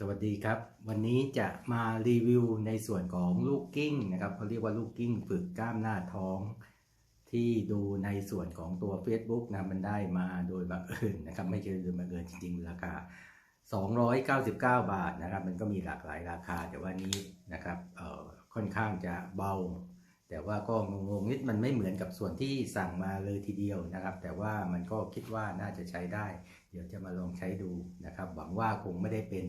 สวัสดีครับ วันนี้จะมารีวิวในส่วนของลูกกิ้งนะครับเขาเรียกว่าลูกกิ้งฝึกกล้ามหน้าท้อง ที่ดูในส่วนของตัว Facebook นะมันได้มาโดยบังเอิญนะครับ ไม่ใช่โดยบังเอิญจริงๆราคา 299 บาทนะครับ มันก็มีหลากหลายราคา แต่ว่านี้นะครับเอ่อค่อนข้างจะเบา แต่ว่าก็งงๆนิดมันไม่เหมือนกับส่วนที่สั่งมาเลยทีเดียวนะครับ แต่ว่ามันก็คิดว่าน่าจะใช้ได้ เดี๋ยวจะมาลองใช้ดูนะครับ หวังว่าคงไม่ได้เป็น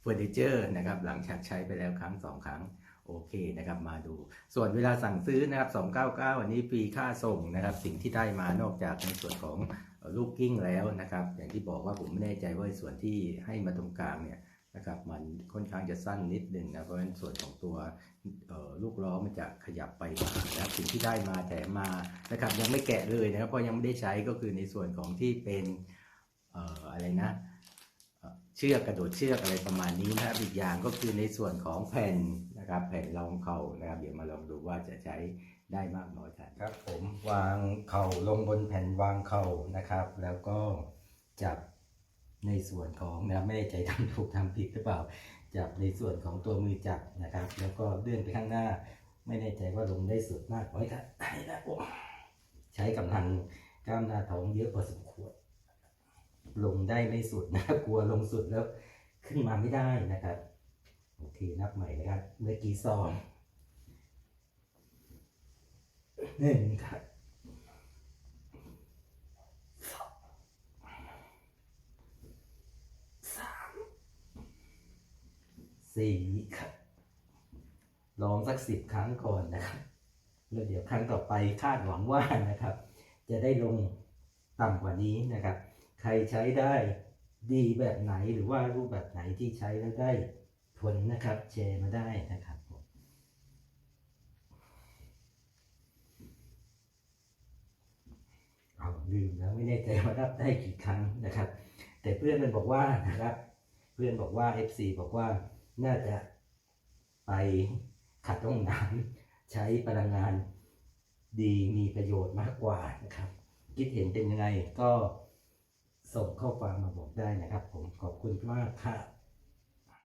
เฟอร์นิเจอร์นะครับหลังจากใช้ไปแล้วครั้งสองครั้งโอเคนะครับมาดู ส่วนเวลาสั่งซื้อนะครับ299 อันนี้ฟรีค่าส่งนะครับ สิ่งที่ได้มานอกจากในส่วนของลูกกิ้งแล้วนะครับ อย่างที่บอกว่าผมไม่แน่ใจว่าส่วนที่ให้มาตรงกลางเนี่ยนะครับมันค่อนข้างจะสั้นนิดหนึ่งนะเพราะฉะนั้นส่วนของตัวลูกล้อมันจะขยับไปมานะสิ่งที่ได้มาแต่มานะครับยังไม่แกะเลยนะครับเพราะยังไม่ได้ใช้ก็คือในส่วนของที่เป็นอออะไรนะ เชือกกระโดดเชือกอะไรประมาณนี้นะครับอีกอย่างก็คือในส่วนของแผ่นนะครับ แผ่นรองเข่านะครับ เดี๋ยวมาลองดูว่าจะใช้ได้มากน้อยแค่ไหนครับ ผมวางเข่าลงบนแผ่นวางเข่านะครับ แล้วก็จับในส่วนของนะไม่ได้ใจทำถูกทำผิดหรือเปล่า จับในส่วนของตัวมือจับนะครับ แล้วก็เลื่อนไปข้างหน้า ไม่แน่ใจว่าลงได้สุดมากน้อยแค่ไหนนะผมใช้กำลังกล้ามหน้าท้องเยอะพอสมควร ลงได้ไม่สุดนะกลัวลงสุดแล้วขึ้นมาไม่ได้นะครับโอเคนับใหม่นะครับเมื่อกี้สองหนึ่งครับสามสี่ครับลองสักสิบครั้งก่อนนะครับแล้วเดี๋ยวครั้งต่อไปคาดหวังว่านะครับ จะได้ลงต่ำกว่านี้นะครับ ใครใช้ได้ดีแบบไหนหรือว่ารูปแบบไหนที่ใช้แล้วได้ผลนะครับแชร์มาได้นะครับผมเอาลืมแล้วไม่แน่ใจว่ารับได้กี่ครั้งนะครับ แต่เพื่อนมันบอกว่านะครับ เพื่อนบอกว่า FC บอกว่าน่าจะไปขัดห้องน้ำใช้พลังงานดีมีประโยชน์มากกว่านะครับ คิดเห็นเป็นยังไงก็ ส่งข้อความมาบอกได้นะครับ ผมขอบคุณมากค่ะ